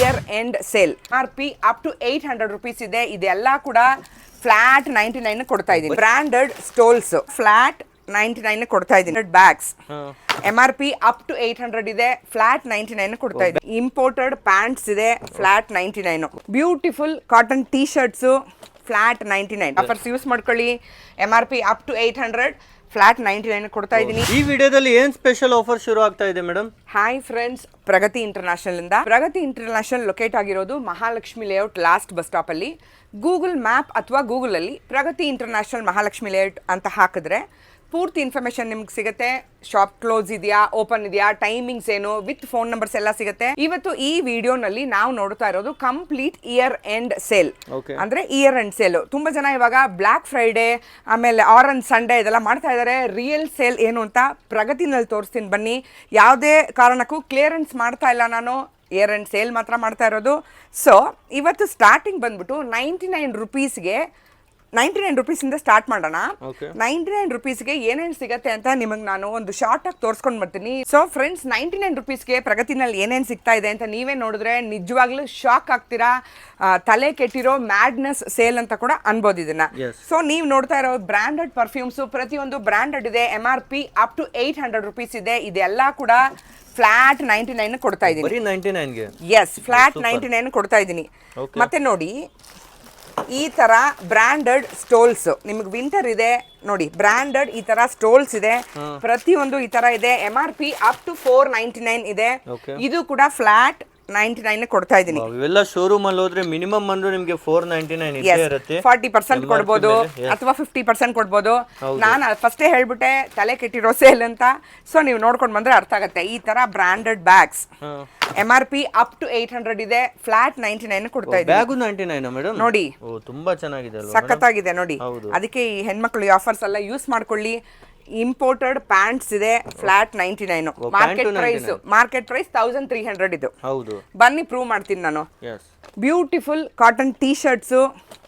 Year end sale R P up to eight hundred rupees ಇದೆ. ಇದೆಲ್ಲ ಕೂಡ flat ninety nine ಕೊಡ್ತಾ ಇದ್ದೀನಿ. Branded stoles flat ninety nine ಕೊಡ್ತಾ ಇದ್ದೀನಿ. Bags M R P up to eight hundred ಇದೆ. Flat ninety nine ಕೊಡ್ತಾ ಇದ್ದೀನಿ. ಇಂಪೋರ್ಟೆಡ್ ಪ್ಯಾಂಟ್ಸ್ ಇದೆ. Flat ninety nine beautiful cotton T shirts flat ninety nine. Offers use ಮಾಡ್ಕೊಳ್ಳಿ. M R P up to eight hundred flat ninety nine ಕೊಡ್ತಾ ಇದ್ದೀನಿ. ಈ ವಿಡಿಯೋದಲ್ಲಿ ಏನ್ ಸ್ಪೆಷಲ್ ಆಫರ್ ಶುರು ಆಗ್ತಾ ಇದೆ madam hi friends Pragati international ಇಂದ. ಪ್ರಗತಿ ಇಂಟರ್ನ್ಯಾಷನಲ್ ಲೊಕೇಟ್ ಆಗಿರೋದು Mahalakshmi layout last bus stop ಅಲ್ಲಿ. ಗೂಗಲ್ ಮ್ಯಾಪ್ ಅಥವಾ ಗೂಗಲ್ ಅಲ್ಲಿ ಪ್ರಗತಿ ಇಂಟರ್ನ್ಯಾಷನಲ್ ಮಹಾಲಕ್ಷ್ಮಿ ಲೇಔಟ್ ಅಂತ ಹಾಕಿದ್ರೆ ಪೂರ್ತಿ ಇನ್ಫಾರ್ಮೇಶನ್ ನಿಮ್ಗೆ ಸಿಗುತ್ತೆ. ಶಾಪ್ ಕ್ಲೋಸ್ ಇದೆಯಾ ಓಪನ್ ಇದೆಯಾ ಟೈಮಿಂಗ್ಸ್ ಏನು ವಿತ್ ಫೋನ್ ನಂಬರ್ಸ್ ಎಲ್ಲ ಸಿಗುತ್ತೆ. ಇವತ್ತು ಈ ವಿಡಿಯೋನಲ್ಲಿ ನಾವು ನೋಡ್ತಾ ಇರೋದು ಕಂಪ್ಲೀಟ್ ಇಯರ್ ಎಂಡ್ ಸೇಲ್. ಅಂದ್ರೆ ಇಯರ್ ಎಂಡ್ ಸೇಲ್ ತುಂಬಾ ಜನ ಇವಾಗ ಬ್ಲ್ಯಾಕ್ ಫ್ರೈಡೆ ಆಮೇಲೆ ಆರೆಂಜ್ ಸಂಡೇ ಇದೆಲ್ಲ ಮಾಡ್ತಾ ಇದ್ದಾರೆ ರಿಯಲ್ ಸೇಲ್ ಏನು ಅಂತ ಪ್ರಗತಿನಲ್ಲಿ ತೋರಿಸ್ತೀನಿ ಬನ್ನಿ. ಯಾವುದೇ ಕಾರಣಕ್ಕೂ ಕ್ಲಿಯರೆನ್ಸ್ ಮಾಡ್ತಾ ಇಲ್ಲ ನಾನು. ಇಯರ್ ಎಂಡ್ ಸೇಲ್ ಮಾತ್ರ ಮಾಡ್ತಾ ಇರೋದು. ಸೊ ಇವತ್ತು ಸ್ಟಾರ್ಟಿಂಗ್ ಬಂದ್ಬಿಟ್ಟು ನೈಂಟಿ ನೈನ್ ರುಪೀಸ್ಗೆ ನೈಂಟಿ ನೈನ್ ರುಪೀಸಿಂದ ಸ್ಟಾರ್ಟ್ ಮಾಡೋಣ. ನೈಂಟಿ ನೈನ್ ರುಪೀಸ್ಗೆ ಏನೇನು ಸಿಗತ್ತೆ ಅಂತ ನಿಮಗೆ ನಾನು ಒಂದು ಶಾರ್ಟ್ ಆಗಿ ತೋರಿಸ್ಕೊಂಡು ಬರ್ತೀನಿ. ಸೊ ಫ್ರೆಂಡ್ಸ್ ನೈಂಟಿ ನೈನ್ ರುಪೀಸ್ಗೆ ಪ್ರಗತಿನಲ್ಲಿ ಏನೇನು ಸಿಗ್ತಾ ಇದೆ ಅಂತ ನೀವೇ ನೋಡಿದ್ರೆ ನಿಜವಾಗ್ಲೂ ಶಾಕ್ ಆಗ್ತೀರಾ? ತಲೆ ಕೆಟ್ಟಿರೋ ಮ್ಯಾಡ್ನೆಸ್ ಸೇಲ್ ಅಂತ ಕೂಡ ಅನ್ಬೋದು ಇದನ್ನ. ಸೊ ನೀವು ನೋಡ್ತಾ ಇರೋ ಬ್ರಾಂಡೆಡ್ ಪರ್ಫ್ಯೂಮ್ಸ್ ಪ್ರತಿಯೊಂದು ಬ್ರಾಂಡೆಡ್ ಇದೆ M R P up to eight hundred rupees ಇದೆ. ಇದೆಲ್ಲ ಕೂಡ ಫ್ಲಾಟ್ ನೈಂಟಿ ನೈನ್ ಕೊಡ್ತಾ ಇದ್ದೀನಿ. ಎಸ್ ಫ್ಲಾಟ್ ನೈಂಟಿ ನೈನ್ ಕೊಡ್ತಾ ಇದ್ದೀನಿ. ಮತ್ತೆ ನೋಡಿ ಈ ತರ ಬ್ರಾಂಡೆಡ್ ಸ್ಟೋಲ್ಸ್ ನಿಮಗೆ ವಿಂಟರ್ ಇದೆ ನೋಡಿ ಬ್ರಾಂಡೆಡ್ ಈ ತರ ಸ್ಟೋಲ್ಸ್ ಇದೆ. ಪ್ರತಿಯೊಂದು ಈ ತರ ಇದೆ. M R P up to four ninety nine ಇದೆ ಇದು ಕೂಡ ಫ್ಲಾಟ್ ನೈಂಟಿ ನೈನ್ ಕೊಡ್ತಾ ಇದ್ದೀನಿ. ಇವೆಲ್ಲ ಶೋರೂಮ್ ಅಲ್ಲಿ ಹೋದ್ರೆ ಮಿನಿಮಮ್ ಅಂದ್ರೆ ನಿಮ್ಗೆ ಫೋರ್ ನೈಂಟಿ ನೈನ್ ಇರುತ್ತೆ. ಫಾರ್ಟಿ ಪರ್ಸೆಂಟ್ ಕೊಡ್ಬೋದು ಅಥವಾ ಫಿಫ್ಟಿ ಪರ್ಸೆಂಟ್ ಕೊಡ್ಬೋದು. ನಾನು ಫಸ್ಟೇ ಹೇಳ್ಬಿಟ್ಟೆ ತಲೆ ಕೆಟ್ಟಿರೋ ಸೇಲ್ ಅಂತ. ಸೊ ನೀವು ನೋಡ್ಕೊಂಡು ಬಂದ್ರೆ ಅರ್ಥ ಆಗುತ್ತೆ. ಈ ತರ branded bags M R P up to eight hundred ಇದೆ. ಫ್ಲಾಟ್ ನೈಂಟಿ ನೈನ್ ಕೊಡ್ತಾ ಇದೆ ಬ್ಯಾಗು ನೈಂಟಿ ನೈನ್ ಮೇಡಮ್ ನೋಡಿ. ತುಂಬಾ ಚೆನ್ನಾಗಿದೆ ಸಖತ್ತಾಗಿದೆ ನೋಡಿ. ಅದಕ್ಕೆ ಈ ಹೆಣ್ಮಕ್ಳು ಈ ಆಫರ್ಸ್ ಎಲ್ಲ ಯೂಸ್ ಮಾಡ್ಕೊಳ್ಳಿ. ಇಂಪೋರ್ಟೆಡ್ ಪ್ಯಾಂಟ್ಸ್ ಇದೆ flat ninety nine market price market price thousand three hundred ಇದು. ಹೌದು. ಬನ್ನಿ ಪ್ರೂವ್ ಮಾಡ್ತೀನಿ ನಾನು. Beautiful cotton T shirts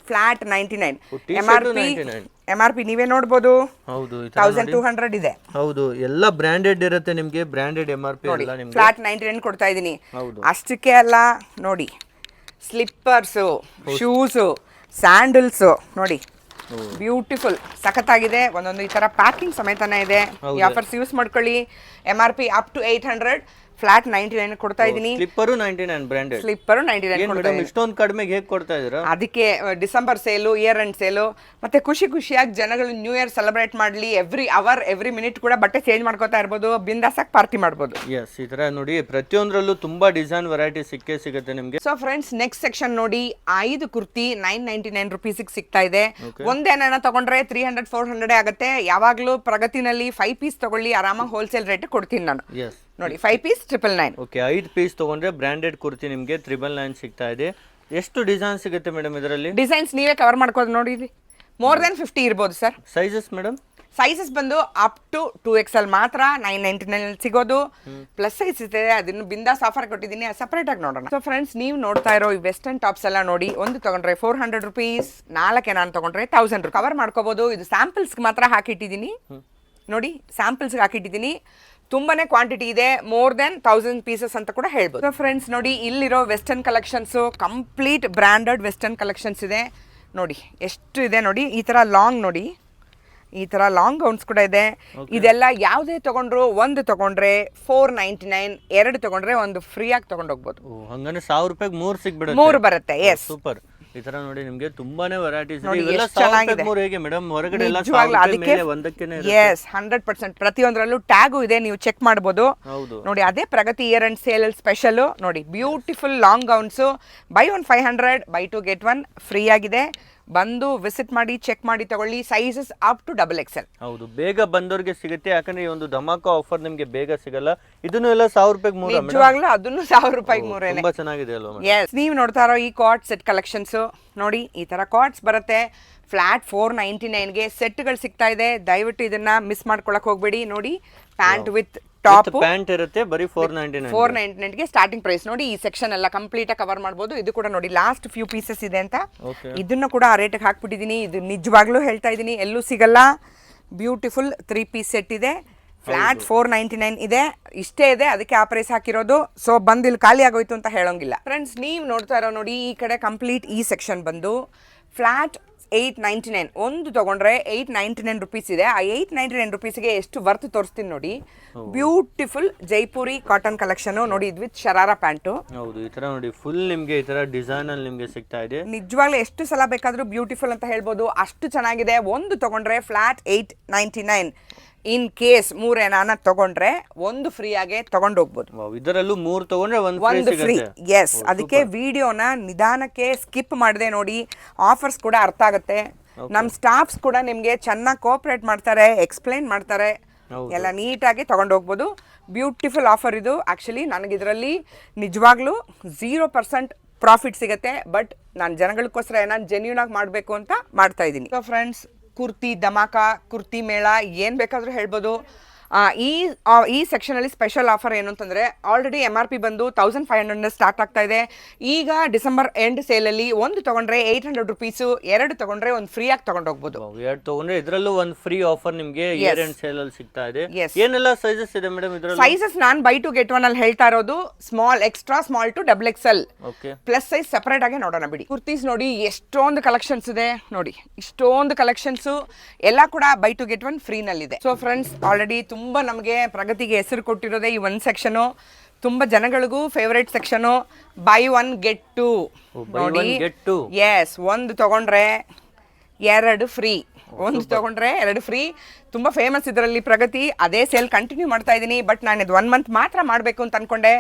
flat ninety nine M R P 99. M R P ನೀವೇ ನೋಡ್ಬೋದು. ಹೌದು ತೌಸಂಡ್. ಟೂ ಹಂಡ್ರೆಡ್ ಇದೆ. ಹೌದು ಎಲ್ಲ ಬ್ರಾಂಡೆಡ್ ಇರುತ್ತೆ ನಿಮ್ಗೆ branded M R P flat ninety nine ಕೊಡ್ತಾ ಇದ್ದೀನಿ. ಅಷ್ಟಕ್ಕೆ ಅಲ್ಲ ನೋಡಿ ಸ್ಲಿಪ್ಪರ್ಸು ಶೂಸು ಸ್ಯಾಂಡಲ್ಸು ನೋಡಿ. ಬ್ಯೂಟಿಫುಲ್ ಸಖತ್ತಾಗಿದೆ. ಒಂದೊಂದು ಈ ತರ ಪ್ಯಾಕಿಂಗ್ ಸಮೇತನೇ ಇದೆ. ಈ ಆಫರ್ಸ್ ಯೂಸ್ ಮಾಡ್ಕೊಳ್ಳಿ. M R P up to eight hundred flat ninety nine ಕೊಡ್ತಾ ಇದೀನಿ slipper ninety nine branded slipper ninety nine ಕೊಡ್ತಾ ಇದೀನಿ ಇಷ್ಟೊಂದು ಕಡಿಮೆಗೆ ಹೇಗೆ ಕೊಡ್ತಾ ಇದ್ರು ಅದಕ್ಕೆ December sale year end sale ಮತ್ತೆ ಖುಷಿ ಖುಷಿಯಾಗಿ ಜನಗಳು ನ್ಯೂ ಇಯರ್ ಸೆಲೆಬ್ರೇಟ್ ಮಾಡಲಿ ಎವ್ರಿ ಅವರ್ ಎವ್ರಿ ಮಿನಿಟ್ ಕೂಡ ಬಟ್ಟೆ ಚೇಂಜ್ ಮಾಡ್ಕೋತಾ ಇರ್ಬೋದು ಬಿಂದಾಸಾಗಿ ಪಾರ್ಟಿ ಮಾಡ್ಬೋದು. ಎಸ್ ಈ ತರ ನೋಡಿ ಪ್ರತಿಯೊಂದರಲ್ಲೂ ತುಂಬಾ ಡಿಸೈನ್ ವೆರೈಟಿ ಸಿಕ್ಕೇ ಸಿಗುತ್ತೆ ನಿಮಗೆ. ಸೊ ಫ್ರೆಂಡ್ಸ್ ನೆಕ್ಸ್ಟ್ ಸೆಕ್ಷನ್ ನೋಡಿ ಐದು ಕುರ್ತಿ ನೈನ್ ನೈಂಟಿ ನೈನ್ ರುಪೀಸಿಗೆ ಸಿಗ್ತಾ ಇದೆ. ಒಂದೇನ ತಗೊಂಡ್ರೆ ತ್ರೀ ಹಂಡ್ರೆಡ್ ಫೋರ್ ಹಂಡ್ರೆಡ್ ಆಗುತ್ತೆ. ಯಾವಾಗಲೂ ಪ್ರಗತಿನಲ್ಲಿ ಫೈವ್ ಪೀಸ್ ತಗೊಳ್ಳಿ ಆರಾಮಾಗಿ ಹೋಲ್ಸೇಲ್ ರೇಟ್ ಕೊಡ್ತೀನಿ ನಾನು. ನೋಡಿ five piece triple nine okay ಐದು ಪೀಸ್ ತಗೊಂಡ್ರೆ ಬ್ರಾಂಡೆಡ್ ಕುರ್ತಿ ನಿಮಗೆ ತ್ರಿಬಲ್ ನೈನ್ ಸಿಗ್ತಾ ಇದೆ. ಎಷ್ಟು ಡಿಸೈನ್ ಸಿಗುತ್ತೆ ಮೇಡಮ್ ಇದರಲ್ಲಿ? ಡಿಸೈನ್ಸ್ ನೀವೇ ಕವರ್ ಮಾಡ್ಕೋದು ನೋಡಿರಿ ಮೋರ್ ದೆನ್ ಫಿಫ್ಟಿ ಇರ್ಬೋದು ಸರ್ ಸೈಜಸ್ ಮೇಡಮ್ ಸೈಜಸ್ ಬಂದು up to two X L ಮಾತ್ರ ನೈನ್ ನೈಂಟಿ ನೈನ್ ಸಿಗೋದು. ಪ್ಲಸ್ ಸೈಜ್ ಇದೆ ಅದನ್ನು ಬಿಂದಾಸ್ ಆಫರ್ ಕೊಟ್ಟಿದ್ದೀನಿ ಸಪರೇಟ್ ಆಗಿ ನೋಡೋಣ. ಸೊ ಫ್ರೆಂಡ್ಸ್ ನೀವು ನೋಡ್ತಾ ಇರೋ ಈ ವೆಸ್ಟರ್ನ್ ಟಾಪ್ಸ್ ಎಲ್ಲ ನೋಡಿ ಒಂದು ತಗೊಂಡ್ರೆ ಫೋರ್ ಹಂಡ್ರೆಡ್ ರುಪೀಸ್ ನಾಲ್ಕೆ ನಾನು ತಗೊಂಡ್ರೆ ತೌಸಂಡ್ ಕವರ್ ಮಾಡ್ಕೋಬಹುದು ಇದು ಸ್ಯಾಂಪಲ್ಸ್ಗೆ ಮಾತ್ರ ಹಾಕಿಟ್ಟಿದ್ದೀನಿ. ನೋಡಿ ಸ್ಯಾಂಪಲ್ಸ್ಗೆ ಹಾಕಿಟ್ಟಿದ್ದೀನಿ. ತುಂಬಾನೇ ಕ್ವಾಂಟಿಟಿ ಇದೆ ಮೋರ್ ದೆನ್ ತೌಸಂಡ್ ಪೀಸಸ್ ಅಂತ ಕೂಡ ಹೇಳ್ಬೋದು. ಫ್ರೆಂಡ್ಸ್ ನೋಡಿ ಇಲ್ಲಿರೋ western collections complete branded western collections ಇದೆ. ನೋಡಿ ಎಷ್ಟು ಇದೆ ನೋಡಿ ಈ ಥರ ಲಾಂಗ್ ನೋಡಿ. ಈ ಥರ ಲಾಂಗ್ ಗೌನ್ಸ್ ಕೂಡ ಇದೆ. ಇದೆಲ್ಲ ಯಾವುದೇ ತಗೊಂಡ್ರು ಒಂದು ತಗೊಂಡ್ರೆ ಫೋರ್ ನೈಂಟಿ ನೈನ್ ಎರಡು ತಗೊಂಡ್ರೆ ಒಂದು ಫ್ರೀಯಾಗಿ ತಗೊಂಡೋಗ್ಬೋದು ಹಂಗಂದ್ರೆ ಸಾವಿರ ರೂಪಾಯಿಗೆ ಮೂರು ಸಿಗ್ಬಿಡುತ್ತೆ. ಮೂರು ಬರುತ್ತೆ ಎಸ್ ಸೂಪರ್ ಈ ತರ ನೋಡಿ ನಿಮ್ಗೆ ತುಂಬಾನೇ ವೆರೈಟೀಸ್ ಇದೆ. ನೋಡಿ, ಇವೆಲ್ಲ ಎಷ್ಟ್ ಚೆನ್ನಾಗಿದೆ. ಹೇಗೆ? ಮೇಡಮ್ ಹೊರಗಡೆ ಎಲ್ಲ ನಿಜವಾಗ್ಲೂ ಅದಕ್ಕೆ ಮೇಲೆ ಒಂದಕ್ಕೇನೆ ಎಸ್ ಹಂಡ್ರೆಡ್ ಪರ್ಸೆಂಟ್ ಪ್ರತಿಯೊಂದರಲ್ಲೂ ಟ್ಯಾಗು ಇದೆ ನೀವು ಚೆಕ್ ಮಾಡ್ಬೋದು. ಹೌದು. ನೋಡಿ ಅದೇ ಪ್ರಗತಿ ಇಯರ್ ಅಂಡ್ ಸೇಲ್ ಅಲ್ಲಿ ಸ್ಪೆಷಲ್ ನೋಡಿ beautiful long gowns buy one five hundred buy two get one free ಆಗಿದೆ. ಬಂದು ವಿಸಿಟ್ ಮಾಡಿ ಚೆಕ್ ಮಾಡಿ ತಗೊಳ್ಳಿ. Sizes up to double XL ಹೌದು ಬೇಗ ಬಂದವರಿಗೆ ಸಿಗುತ್ತೆ. ಯಾಕಂದ್ರೆ ಈ ಒಂದು ಧಮಾಕ ಆಫರ್ ನಿಮ್ಗೆ ಬೇಗ ಸಿಗಲ್ಲ. ಇದನ್ನು ಎಲ್ಲ ಸಾವಿರ ರೂಪಾಯಿಗೆ ಮೂರ ನಿಜವಾಗ್ಲೂ ಅದನ್ನು ಸಾವಿರ ರೂಪಾಯಿಗೆ ಮೂರೇನೆ. ತುಂಬಾ ಚೆನ್ನಾಗಿದೆ ಅಲ್ವಾ madam? ಎಸ್ ನೀವು ನೋಡ್ತಾ ಇರೋ ಈ ಕಾರ್ಡ್ ಸೆಟ್ ಕಲೆಕ್ಷನ್ಸ್ ನೋಡಿ ಈ ತರ ಕಾರ್ಡ್ಸ್ ಬರುತ್ತೆ. ಫ್ಲಾಟ್ ಫೋರ್ ನೈಂಟಿ ನೈನ್ಗೆ ಸೆಟ್ಗಳು ಸಿಗ್ತಾ ಇದೆ. ದಯವಿಟ್ಟು ಇದನ್ನ ಮಿಸ್ ಮಾಡ್ಕೊಳಕ್ ಹೋಗ್ಬೇಡಿ. ನೋಡಿ ಪ್ಯಾಂಟ್ ವಿತ್ ಟಾಪ್ ಪ್ಯಾಂಟ್ ಇರುತ್ತೆ ಬರೀ four ninety nine four ninety ನೈನ್ಗೆ starting price ನೋಡಿ ಈ ಸೆಕ್ಷನ್ ಎಲ್ಲ ಕಂಪ್ಲೀಟ್ ಕವರ್ ಮಾಡಬಹುದು ಇದು ಕೂಡ ನೋಡಿ ಲಾಸ್ಟ್ ಫ್ಯೂ ಪೀಸಸ್ ಇದೆ ಅಂತ. ಇದನ್ನ ಕೂಡ ಆ ರೇಟ್ ಹಾಕ್ಬಿಟ್ಟಿದೀನಿ. ಇದು ನಿಜವಾಗ್ಲೂ ಹೇಳ್ತಾ ಇದೀನಿ. ಎಲ್ಲೂ ಸಿಗಲ್ಲ. ಬ್ಯೂಟಿಫುಲ್ ತ್ರೀ ಪೀಸ್ ಸೆಟ್ ಇದೆ. ಫ್ಲಾಟ್ ಫೋರ್ ನೈಂಟಿ ನೈನ್ ಇದೆ. ಇಷ್ಟೇ ಇದೆ. ಅದಕ್ಕೆ ಆ ಪ್ರೈಸ್ ಹಾಕಿರೋದು. ಸೊ ಬಂದು ಇಲ್ಲಿ ಖಾಲಿ ಆಗೋಯ್ತು ಅಂತ ಹೇಳೋಂಗಿಲ್ಲ. ಫ್ರೆಂಡ್ಸ್ ನೀವು ನೋಡ್ತಾ ಇರೋ ನೋಡಿ ಈ ಕಡೆ ಕಂಪ್ಲೀಟ್ ಈ ಸೆಕ್ಷನ್ ಬಂದು. ಫ್ಲಾಟ್ ಏಯ್ಟ್ ನೈಂಟಿ ನೈನ್ ಒಂದು ತಗೊಂಡ್ರೆ ಏಯ್ಟ್ ನೈಂಟಿ ನೈನ್ ರುಪೀಸ್ ಇದೆ. ಆ ಏಯ್ಟ್ ನೈಂಟಿ ನೈನ್ ರುಪೀಸ್ಗೆ ಎಷ್ಟು ವರ್ತ್ ತೋರಿಸ್ತೀನಿ ನೋಡಿ. ಬ್ಯೂಟಿಫುಲ್ ಜೈಪುರಿ ಕಾಟನ್ ಕಲೆಕ್ಷನ್ ನೋಡಿ ಇದು ವಿತ್ ಶರಾರ ಪ್ಯಾಂಟು ಹೌದು ಈ ತರ ನೋಡಿ ಫುಲ್ ನಿಮ್ಗೆ ಈ ತರ ಡಿಸೈನ್ ಅಲ್ಲಿ ನಿಮಗೆ ಸಿಗ್ತಾ ಇದೆ. ನಿಜವಾಗ್ಲೂ ಎಷ್ಟು ಸಲ ಬೇಕಾದರೂ ಬ್ಯೂಟಿಫುಲ್ ಅಂತ ಹೇಳ್ಬೋದು. ಅಷ್ಟು ಚೆನ್ನಾಗಿದೆ. ಒಂದು ತಗೊಂಡ್ರೆ flat eight ninety nine in case ಮೂರ್ ನಾನು ತಗೊಂಡ್ರೆ ಒಂದು ಫ್ರೀ ಆಗಿ ತಗೊಂಡು ಹೋಗ್ಬೋದು. ಇದರಲ್ಲೂ ಮೂರ್ ತಗೊಂಡ್ರೆ ಒಂದ್ ಒಂದು ಫ್ರೀ ಸಿಗುತ್ತೆ. ಎಸ್ ಅದಕ್ಕೆ ವಿಡಿಯೋನ ನಿಧಾನಕ್ಕೆ ಸ್ಕಿಪ್ ಮಾಡದೆ ನೋಡಿ ಆಫರ್ಸ್ ಕೂಡ ಅರ್ಥ ಆಗುತ್ತೆ. ನಮ್ಮ ಸ್ಟಾಫ್ಸ್ ಕೂಡ ನಿಮಗೆ ಚೆನ್ನಾಗಿ ಕೋಆಪರೇಟ್ ಮಾಡ್ತಾರೆ ಎಕ್ಸ್ಪ್ಲೈನ್ ಮಾಡ್ತಾರೆ. ಎಲ್ಲ ನೀಟಾಗಿ ತಗೊಂಡು ಹೋಗ್ಬೋದು. ಬ್ಯೂಟಿಫುಲ್ ಆಫರ್ ಇದು. ಆ್ಯಕ್ಚುಲಿ ನನಗಿದರಲ್ಲಿ ನಿಜವಾಗ್ಲೂ ಝೀರೋ ಪರ್ಸೆಂಟ್ ಪ್ರಾಫಿಟ್ ಸಿಗುತ್ತೆ ಬಟ್ ನಾನು ಜನಗಳಿಗೋಸ್ಕರ ಏನಾದ್ರು ಜೆನ್ಯೂನ್ ಆಗಿ ಮಾಡಬೇಕು ಅಂತ ಮಾಡ್ತಾ ಇದ್ದೀನಿ. ಸೊ ಫ್ರೆಂಡ್ಸ್ ಕುರ್ತಿ ಧಮಾಕ ಕುರ್ತಿ ಮೇಳ ಏನು ಬೇಕಾದರೂ ಹೇಳ್ಬೋದು. ಈ ಈ ಸೆಕ್ಷನಲ್ಲಿ ಸ್ಪೆಷಲ್ ಆಫರ್ ಏನು ಅಂತಂದರೆ ಆಲ್ರೆಡಿ ಎಂ ಆರ್ ಪಿ ಬಂದು ತೌಸಂಡ್ ಫೈವ್ ಹಂಡ್ರೆಡ್ ಸ್ಟಾರ್ಟ್ ಆಗ್ತಾ ಇದೆ. ಈಗ ಡಿಸೆಂಬರ್ ಎಂಡ್ ಸೇಲಲ್ಲಿ ಒಂದು ತಗೊಂಡ್ರೆ ಏಯ್ಟ್ ಹಂಡ್ರೆಡ್ ರುಪೀಸು ಎರಡು ತೊಗೊಂಡ್ರೆ ಒಂದು ಫ್ರೀಯಾಗಿ ತಗೊಂಡು ಹೋಗ್ಬೋದು. ಎರಡು ತೊಗೊಂಡ್ರೆ ಇದರಲ್ಲೂ ಒಂದು ಫ್ರೀ ಆಫರ್ ನಿಮಗೆ ಇಯರ್ ಎಂಡ್ ಸೇಲ್ ಅಲ್ಲಿ ಸಿಗ್ತಾ ಇದೆ. ಏನೆಲ್ಲ ಸೈಜಸ್ ಇದೆ ಮೇಡಮ್ ಇದರಲ್ಲಿ? ಸೈಜಸ್ ನಾನು ಬೈ ಟು ಗೆಟ್ ಒನ್ ಅಲ್ಲಿ ಹೇಳ್ತಾ ಇರೋದು small extra small to double XL okay plus size separate ಆಗಿ ನೋಡೋಣ ಬಿಡಿ. ಕುರ್ತೀಸ್ ನೋಡಿ ಎಷ್ಟೊಂದು ಕಲೆಕ್ಷನ್ಸ್ ಇದೆ ನೋಡಿ ಇಷ್ಟೊಂದು ಕಲೆಕ್ಷನ್ಸು ಎಲ್ಲ ಕೂಡ ಬೈ ಟು ಗೆಟ್ ಒನ್ ಫ್ರೀನಲ್ಲಿದೆ ಸೊ ಫ್ರೆಂಡ್ಸ್ ಆಲ್ರೆಡಿ ತುಂಬಾ ನಮಗೆ ಪ್ರಗತಿಗೆ ಹೆಸರು ಕೊಟ್ಟಿರೋದೇ ಈ ಒಂದು ಸೆಕ್ಷನು ತುಂಬ ಜನಗಳಿಗೂ favourite section buy one get two ನೋಡಿ. ಎಸ್ ಒಂದು ತಗೊಂಡ್ರೆ ಎರಡು ಫ್ರೀ ಒಂದು ತಗೊಂಡ್ರೆ ಎರಡು ಫ್ರೀ ತುಂಬ ಫೇಮಸ್ ಇದರಲ್ಲಿ ಪ್ರಗತಿ. ಅದೇ ಸೇಲ್ ಕಂಟಿನ್ಯೂ ಮಾಡ್ತಾ ಇದ್ದೀನಿ ಬಟ್ ನಾನು ಇದು ಒನ್ ಮಂತ್ ಮಾತ್ರ ಮಾಡಬೇಕು ಅಂತ ಅನ್ಕೊಂಡೆ.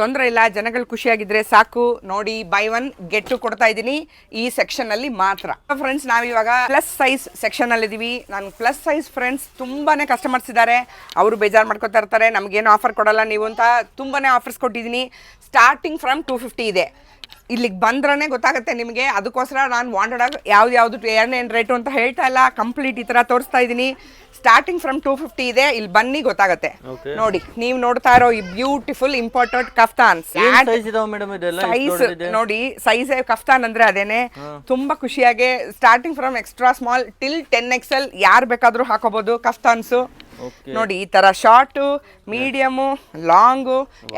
ತೊಂದರೆ ಇಲ್ಲ ಜನಗಳು ಖುಷಿಯಾಗಿದ್ರೆ ಸಾಕು. ನೋಡಿ ಬೈ ಒನ್ ಗೆಟ್ ಟು ಕೊಡ್ತಾ ಇದ್ದೀನಿ. ಈ ಸೆಕ್ಷನ್ ಅಲ್ಲಿ ಮಾತ್ರ. ಫ್ರೆಂಡ್ಸ್ ನಾವಿವಾಗ ಪ್ಲಸ್ ಸೈಜ್ ಸೆಕ್ಷನ್ ಅಲ್ಲಿ ಇದೀವಿ. ನಾನು ಪ್ಲಸ್ ಸೈಜ್ ಫ್ರೆಂಡ್ಸ್ ತುಂಬಾನೇ ಕಸ್ಟಮರ್ಸ್ ಇದ್ದಾರೆ. ಅವರು ಬೇಜಾರು ಮಾಡ್ಕೊತಾ ಇರ್ತಾರೆ. ನಮಗೇನು ಆಫರ್ ಕೊಡಲ್ಲ ನೀವು ಅಂತ ತುಂಬಾನೇ ಆಫರ್ಸ್ ಕೊಟ್ಟಿದ್ದೀನಿ. ಸ್ಟಾರ್ಟಿಂಗ್ ಫ್ರಮ್ ಟೂ ಫಿಫ್ಟಿ ಇದೆ. ಇಲ್ಲಿಗೆ ಬಂದ್ರೇ ಗೊತ್ತಾಗುತ್ತೆ ನಿಮಗೆ. ಅದಕ್ಕೋಸ್ಕರ ನಾನು ವಾಂಟೆಡ್ ಆಗಿ ಯಾವ್ದು ಯಾವುದು ಏನೇನು ರೇಟು ಅಂತ ಹೇಳ್ತಾ ಇಲ್ಲ. ಕಂಪ್ಲೀಟ್ ಈ ಥರ ತೋರಿಸ್ತಾ ಇದ್ದೀನಿ ಸ್ಟಾರ್ಟಿಂಗ್ ಫ್ರಮ್ ಟೂ ಫಿಫ್ಟಿ ಇದೆ. ಇಲ್ಲಿ ಬನ್ನಿ ಗೊತ್ತಾಗುತ್ತೆ. ನೋಡಿ ನೀವು ನೋಡ್ತಾ ಇರೋ ಈ ಬ್ಯೂಟಿಫುಲ್ ಇಂಪಾರ್ಟೆಂಟ್ ಕಫ್ತಾನ್ ಸೈಜ್? ನೋಡಿ ಸೈಜ್ ಕಫ್ತಾನ್ ಅಂದ್ರೆ ಅದೇನೆ ತುಂಬಾ ಖುಷಿಯಾಗಿ starting from extra small till ten X L ಯಾರು ಬೇಕಾದ್ರೂ ಹಾಕೋಬಹುದು ಕಫ್ತಾನ್ಸು. ನೋಡಿ ಈ ತರ ಶಾರ್ಟ್ ಮೀಡಿಯಮ್ ಲಾಂಗ್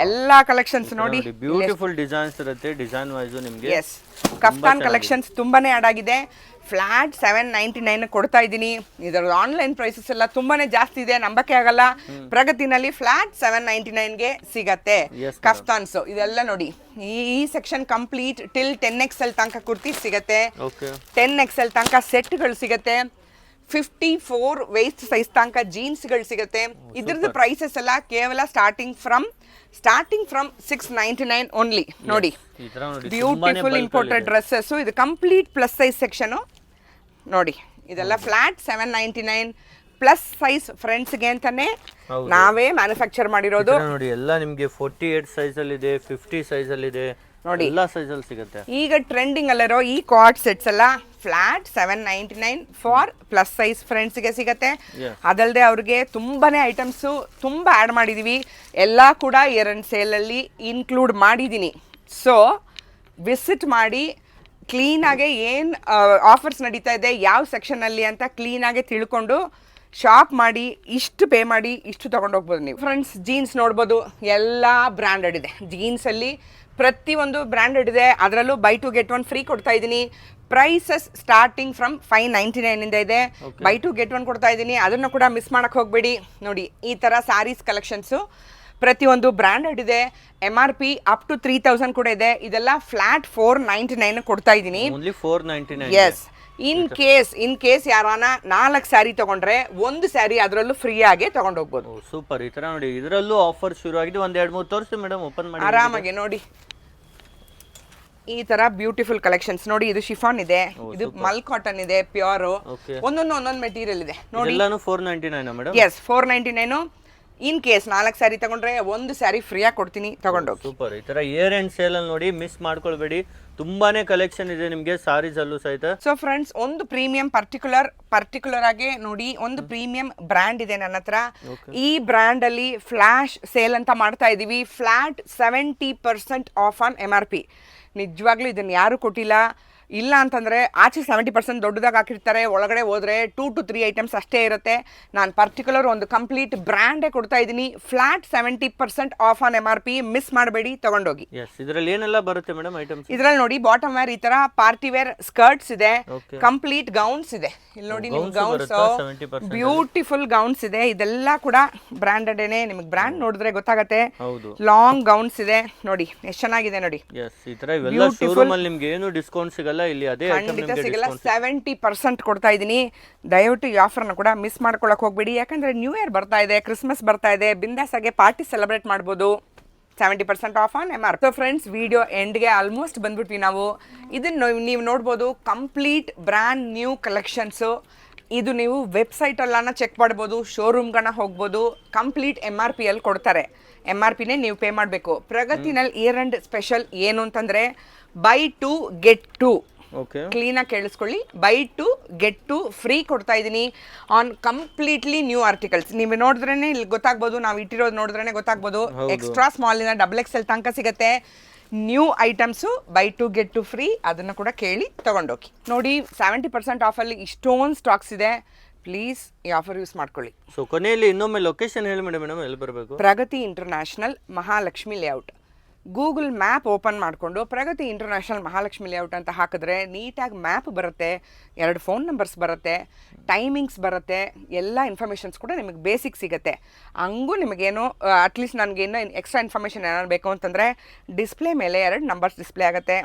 ಎಲ್ಲಾ ಕಲೆಕ್ಷನ್ಸ್ ನೋಡಿ ಬ್ಯೂಟಿಫುಲ್ ಡಿಸೈನ್ಸ್ ಇರುತ್ತೆ ಡಿಸೈನ್ ವೈಸ್ ನಿಮ್ಗೆ ಎಸ್ ಕಫ್ತಾನ್ ಕಲೆಕ್ಷನ್ಸ್ ತುಂಬಾನೇ ಆಡ್ ಆಗಿದೆ. ಫ್ಲಾಟ್ ಸೆವೆನ್ ನೈಂಟಿ ನೈನ್ ಕೊಡ್ತಾ ಇದ್ದೀನಿ. ಇದರ ಆನ್ಲೈನ್ ಪ್ರೈಸಸ್ ಎಲ್ಲ ತುಂಬಾನೇ ಜಾಸ್ತಿ ಇದೆ ನಂಬಕ್ಕೆ ಆಗಲ್ಲ. ಪ್ರಗತಿನಲ್ಲಿ ಫ್ಲಾಟ್ ಸೆವೆನ್ ನೈಂಟಿ ನೈನ್ಗೆ ಸಿಗತ್ತೆ. ಕಫ್ತಾನ್ಸ್ ಇದೆಲ್ಲ ನೋಡಿ. ಈ section complete till ten X L ತನಕ ಕುರ್ತಿ ಸಿಗತ್ತೆ. ಟೆನ್ ಎಕ್ಸ್ ಎಲ್ ತನಕ ಸೆಟ್ಗಳು ಸಿಗತ್ತೆ. ಫಿಫ್ಟಿ ಫೋರ್ ವೇಸ್ಟ್ ಸೈಜ್ ತನಕ ಜೀನ್ಸ್ಗಳು ಸಿಗುತ್ತೆ. ಇದ್ರದ್ದು ಪ್ರೈಸಸ್ ಎಲ್ಲ ಕೇವಲ starting from starting from six ninety nine only ನೋಡಿ. ಬ್ಯೂಟಿಫುಲ್ ಇಂಪೋರ್ಟೆಡ್ ಡ್ರೆಸ್ಸಸ್ ಇದು. ಕಂಪ್ಲೀಟ್ ಪ್ಲಸ್ ಸೈಜ್ ಸೆಕ್ಷನು ನೋಡಿ ಇದೆಲ್ಲ flat seven ninety nine plus size ಫ್ರೆಂಡ್ಸ್ಗೆ ಅಂತಾನೆ ನಾವೇ ಮ್ಯಾನುಫ್ಯಾಕ್ಚರ್ ಮಾಡಿರೋದು. ನೋಡಿ ಎಲ್ಲ ನಿಮಗೆ ಫೋರ್ಟಿ ಏಟ್ ಸೈಜ್ ಅಲ್ಲಿ ಇದೆ ಫಿಫ್ಟಿ ಸೈಜ್ ಅಲ್ಲಿ ಇದೆ ನೋಡಿ. ಎಲ್ಲ ಸೈಜ್ ಅಲ್ಲಿ ಸಿಗುತ್ತೆ. ಈಗ ಟ್ರೆಂಡಿಂಗ್ ಅಲ್ಲಿರೋ ಈ ಕಾರ್ಡ್ ಸೆಟ್ಸ್ ಎಲ್ಲ flat seven ninety nine for plus size ಫ್ರೆಂಡ್ಸ್ಗೆ ಸಿಗತ್ತೆ. ಅದಲ್ಲದೆ ಅವ್ರಿಗೆ ತುಂಬಾನೇ ಐಟಮ್ಸು ತುಂಬ ಆ್ಯಡ್ ಮಾಡಿದ್ದೀವಿ ಎಲ್ಲ ಕೂಡ ಎರಡು ಸೇಲಲ್ಲಿ ಇನ್ಕ್ಲೂಡ್ ಮಾಡಿದ್ದೀನಿ ಸೊ ವಿಸಿಟ್ ಮಾಡಿ ಕ್ಲೀನಾಗೆ ಏನು ಆಫರ್ಸ್ ನಡೀತಾ ಇದೆ ಯಾವ ಸೆಕ್ಷನಲ್ಲಿ ಅಂತ ಕ್ಲೀನಾಗೆ ತಿಳ್ಕೊಂಡು ಶಾಪ್ ಮಾಡಿ ಇಷ್ಟು ಪೇ ಮಾಡಿ ಇಷ್ಟು ತೊಗೊಂಡು ಹೋಗ್ಬೋದು ನೀವು. ಫ್ರೆಂಡ್ಸ್ ಜೀನ್ಸ್ ನೋಡ್ಬೋದು ಎಲ್ಲ ಬ್ರ್ಯಾಂಡೆಡ್ ಇದೆ. ಜೀನ್ಸಲ್ಲಿ ಪ್ರತಿಯೊಂದು ಬ್ರ್ಯಾಂಡೆಡ್ ಇದೆ. ಅದರಲ್ಲೂ buy two get one free ಕೊಡ್ತಾ ಇದ್ದೀನಿ. Prices starting from five ninety ನೈನಿಂದ ಇದೆ. ಬೈ ಟು ಗೆಟ್ ಒನ್ ಕೊಡ್ತಾ ಇದ್ದೀನಿ. ಅದನ್ನು ಕೂಡ ಮಿಸ್ ಮಾಡಕ್ಕೆ ಹೋಗ್ಬೇಡಿ. ನೋಡಿ ಈ ಥರ ಸ್ಯಾರೀಸ್ ಕಲೆಕ್ಷನ್ಸು ಪ್ರತಿಯೊಂದು ಬ್ರ್ಯಾಂಡೆಡ್ ಇದೆ. M R P up to three thousand ಕೂಡ ಇದೆ. ಇದೆಲ್ಲ ಫ್ಲಾಟ್ ಫೋರ್ ನೈಂಟಿ ನೈನ್ ಕೊಡ್ತಾ ಇದ್ದೀನಿ. Nine yes in case in case ಯಾರಾನ ನಾಲ್ಕು ಸ್ಯಾರಿ ತಗೊಂಡ್ರೆ ಒಂದು ಸ್ಯಾರಿ ಅದರಲ್ಲೂ ಫ್ರೀ ಆಗಿ ತಗೊಂಡು ಹೋಗ್ಬೋದು. ಸೂಪರ್ ಈ ತರ ನೋಡಿ ಇದರಲ್ಲೂ ಆಫರ್ ಶುರು ಆಗಿದೆ ಒಂದ್ ಎರಡು ಮೂರು ತೋರಿಸಿ ಮೇಡಮ್ ಓಪನ್ ಮಾಡಿ. ಆರಾಮಾಗಿ ನೋಡಿ. ಈ ತರ ಬ್ಯೂಟಿಫುಲ್ ಕಲೆಕ್ಷನ್ಸ್ ನೋಡಿ ಇದು ಶಿಫಾನ್ ಇದೆ ಇದು ಮಲ್ ಕಾಟನ್ ಇದೆ ಪ್ಯೂರ್ ಒಂದೊಂದು ಒಂದೊಂದು ಮೆಟೀರಿಯಲ್ ಇದೆ. ನೋಡಿ. Four ninety nine madam yes four ninety nine in case ನಾಲ್ಕು ಸ್ಯಾರಿ ತಗೊಂಡ್ರೆ ಒಂದು ಸ್ಯಾರಿ ಫ್ರೀಯಾಗಿ ಕೊಡ್ತೀನಿ ತಗೊಂಡೋಗಿ. ಸೂಪರ್ ಈ ತರ ಇಯರ್ ಅಂಡ್ ಸೇಲ್ ಅಲ್ಲಿ ನೋಡಿ ಮಿಸ್ ಮಾಡ್ಕೊಳ್ಬೇಡಿ. ತುಂಬಾನೇ ಕಲೆಕ್ಷನ್ ಇದೆ ನಿಮ್ಗೆ ಸಾರೀಸ್ ಅಲ್ಲೂ ಸಹಿತ. ಸೊ ಫ್ರೆಂಡ್ಸ್ ಒಂದು ಪ್ರೀಮಿಯಂ ಪರ್ಟಿಕ್ಯುಲರ್ ಪರ್ಟಿಕ್ಯುಲರ್ ಆಗಿ ನೋಡಿ ಒಂದು ಪ್ರೀಮಿಯಂ ಬ್ರ್ಯಾಂಡ್ ಇದೆ ನನ್ನ ಹತ್ರ. ಈ ಬ್ರ್ಯಾಂಡ್ ಅಲ್ಲಿ ಫ್ಲಾಶ್ ಸೇಲ್ ಅಂತ ಮಾಡ್ತಾ ಇದೀವಿ. Flat seventy percent off on M R P ನಿಜವಾಗ್ಲೂ ಇದನ್ನು ಯಾರು ಕೊಟ್ಟಿಲ್ಲ. ಇಲ್ಲ ಅಂತಂದರೆ ಆಚೆ ಸೆವೆಂಟಿ ಪರ್ಸೆಂಟ್ ದೊಡ್ಡದಾಗಿ ಹಾಕಿರ್ತಾರೆ ಒಳಗಡೆ ಹೋದರೆ ಟೂ ಟು ತ್ರೀ ಐಟಮ್ಸ್ ಅಷ್ಟೇ ಇರುತ್ತೆ. ನಾನು ಪರ್ಟಿಕ್ಯುಲರ್ ಒಂದು ಕಂಪ್ಲೀಟ್ ಬ್ರ್ಯಾಂಡೇ ಕೊಡ್ತಾ ಇದ್ದೀನಿ. Flat seventy percent off on M R P miss ಮಾಡಬೇಡಿ ತೊಗೊಂಡೋಗಿ. ಇದರಲ್ಲಿ ಏನೆಲ್ಲ ಬರುತ್ತೆ ಮೇಡಮ್ ಐಟಮ್ಸ್ ಇದರಲ್ಲಿ ನೋಡಿ ಬಾಟಮ್ ವೇರ್ ಈ ತರ ಪಾರ್ಟಿ ವೇರ್ ಸ್ಕರ್ಟ್ಸ್ ಇದೆ ಕಂಪ್ಲೀಟ್ ಗೌನ್ಸ್ ಇದೆ. ಇಲ್ಲಿ ನೋಡಿ ನಿಮ್ಗೆ ಗೌನ್ಸ್ ಬರುತ್ತಾ? 70% ಬ್ಯೂಟಿಫುಲ್ ಗೌನ್ಸ್ ಇದೆ. ಇದೆಲ್ಲ ಕೂಡ ಬ್ರಾಂಡೆಡ್ ನಿಮಗೆ ಬ್ರ್ಯಾಂಡ್ ನೋಡಿದ್ರೆ ಗೊತ್ತಾಗತ್ತೆ. ಲಾಂಗ್ ಗೌನ್ಸ್ ಇದೆ. ನೋಡಿ ಎಷ್ಟು ಚೆನ್ನಾಗಿದೆ ನೋಡಿ. ಬ್ಯೂಟಿಫುಲ್ ಈ ತರ ಇವೆಲ್ಲ ಶೋರೂಮ್ ಅಲ್ಲಿ ನಿಮ್ಗೆ ಏನು ಡಿಸ್ಕೌಂಟ್ ಸಿಗಲ್ಲ. ಇಲ್ಲಿ ಅದೇ ಖಂಡಿತ ಸಿಗಲ್ಲ. ಸೆವೆಂಟಿ ಪರ್ಸೆಂಟ್ ಕೊಡ್ತಾ ಇದ್ದೀನಿ ದಯವಿಟ್ಟು ಈ ಆಫರ್ನ ಕೂಡ ಮಿಸ್ ಮಾಡ್ಕೊಳಕ್ ಹೋಗ್ಬೇಡಿ. ಯಾಕಂದ್ರೆ ನ್ಯೂ ಇಯರ್ ಬರ್ತಾ ಇದೆ ಕ್ರಿಸ್ಮಸ್ ಬರ್ತಾ ಇದೆ ಬಿಂದಾಸಾಗೆ ಪಾರ್ಟಿ ಸೆಲೆಬ್ರೇಟ್ ಮಾಡ್ಬೋದು. Seventy percent off on M R so friends video ಎಂಡ್ಗೆ almost ಬಂದ್ಬಿಟ್ವಿ ನಾವು. ಇದನ್ನು ನೀವು ನೋಡ್ಬೋದು ಕಂಪ್ಲೀಟ್ ಬ್ರ್ಯಾಂಡ್ ನ್ಯೂ ಕಲೆಕ್ಷನ್ಸು ಇದು ನೀವು ವೆಬ್ಸೈಟಲ್ಲಾನ ಚೆಕ್ ಮಾಡ್ಬೋದು ಶೋರೂಮ್ಗಳನ್ನ ಹೋಗ್ಬೋದು ಕಂಪ್ಲೀಟ್ ಎಂ ಆರ್ ಪಿ ಅಲ್ಲಿ ಕೊಡ್ತಾರೆ. ಎಂ ಆರ್ ಪಿನೇ ನೀವು ಪೇ ಮಾಡಬೇಕು. ಪ್ರಗತಿನಲ್ಲಿ ಇಯರ್ ಅಂಡ್ ಸ್ಪೆಷಲ್ ಏನು ಅಂತಂದರೆ buy two get two okay ಕ್ಲೀನಾಗಿ ಕೇಳಿಸ್ಕೊಳ್ಳಿ. Buy two get two free ಕೊಡ್ತಾ ಇದ್ದೀನಿ ಆನ್ ಕಂಪ್ಲೀಟ್ಲಿ ನ್ಯೂ ಆರ್ಟಿಕಲ್ಸ್ ನೀವು ನೋಡಿದ್ರೇನೆ ಇಲ್ಲಿ ಗೊತ್ತಾಗ್ಬೋದು ನಾವು ಇಟ್ಟಿರೋದು ನೋಡಿದ್ರೇನೆ ಗೊತ್ತಾಗ್ಬೋದು. ಎಕ್ಸ್ಟ್ರಾ ಸ್ಮಾಲಿನ ಡಬಲ್ ಎಕ್ಸ್ ಎಲ್ ತನಕ ಸಿಗುತ್ತೆ. New items buy two get two free ಅದನ್ನು ಕೂಡ ಕೇಳಿ ತೊಗೊಂಡೋಗಿ. ನೋಡಿ ಸೆವೆಂಟಿ ಪರ್ಸೆಂಟ್ ಆಫಲ್ಲಿ ಇಷ್ಟೊಂದು ಸ್ಟಾಕ್ಸ್ ಇದೆ. ಪ್ಲೀಸ್ ಈ ಆಫರ್ ಯೂಸ್ ಮಾಡ್ಕೊಳ್ಳಿ. ಸೊ ಕೊನೆಯಲ್ಲಿ ಇನ್ನೊಮ್ಮೆ ಲೊಕೇಶನ್ ಹೇಳಿ ಮೇಡಮ್ ಮೇಡಮ್ ಎಲ್ಲಿ ಬರಬೇಕು? Pragati international Mahalakshmi layout Google map open ಮಾಡಿಕೊಂಡು ಪ್ರಗತಿ ಇಂಟರ್ನ್ಯಾಷನಲ್ ಮಹಾಲಕ್ಷ್ಮಿ ಲೇಔಟ್ ಅಂತ ಹಾಕಿದ್ರೆ ನೀಟಾಗಿ ಮ್ಯಾಪ್ ಬರುತ್ತೆ, ಎರಡು ಫೋನ್ ನಂಬರ್ಸ್ ಬರುತ್ತೆ, ಟೈಮಿಂಗ್ಸ್ ಬರುತ್ತೆ, ಎಲ್ಲ ಇನ್ಫಾರ್ಮೇಷನ್ಸ್ ಕೂಡ ನಿಮಗೆ ಬೇಸಿಕ್ ಸಿಗುತ್ತೆ. ಹಂಗೂ ನಿಮಗೇನು ಅಟ್ಲೀಸ್ಟ್ ನನಗೆ ಇನ್ನೂ ಎಕ್ಸ್ಟ್ರಾ ಇನ್ಫಾರ್ಮೇಷನ್ ಏನಾದ್ರು ಬೇಕು ಅಂತಂದರೆ ಡಿಸ್ಪ್ಲೇ ಮೇಲೆ ಎರಡು ನಂಬರ್ಸ್ ಡಿಸ್ಪ್ಲೇ ಆಗುತ್ತೆ.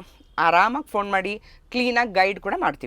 ಆರಾಮಾಗಿ ಫೋನ್ ಮಾಡಿ ಕ್ಲೀನಾಗಿ ಗೈಡ್ ಕೂಡ ಮಾಡ್ತೀವಿ.